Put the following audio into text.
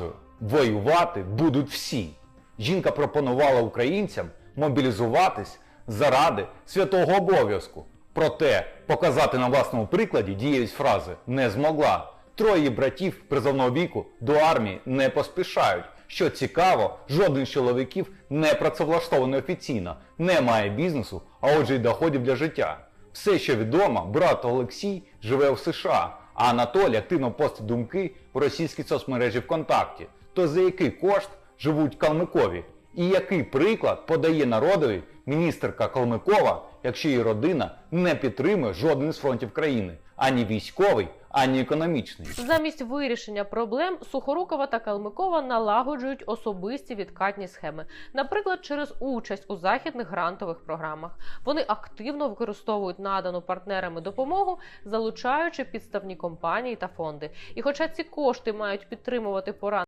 фразою воювати будуть всі. Жінка пропонувала українцям мобілізуватись заради святого обов'язку. Проте показати на власному прикладі дієвість фрази не змогла. Троє братів призовного віку до армії не поспішають. Що цікаво, жоден з чоловіків не працевлаштований офіційно, не має бізнесу, а отже й доходів для життя. Все, що відомо, брат Олексій живе в США, а Анатолій активно постить думки в російській соцмережі ВКонтакті. То за який кошт живуть Калмикові? І який приклад подає народові міністерка Калмикова, якщо її родина не підтримує жоден з фронтів країни, ані військовий, ані економічний? Замість вирішення проблем Сухорукова та Калмикова налагоджують особисті відкатні схеми, наприклад, через участь у західних грантових програмах. Вони активно використовують надану партнерами допомогу, залучаючи підставні компанії та фонди. І хоча ці кошти мають підтримувати поранених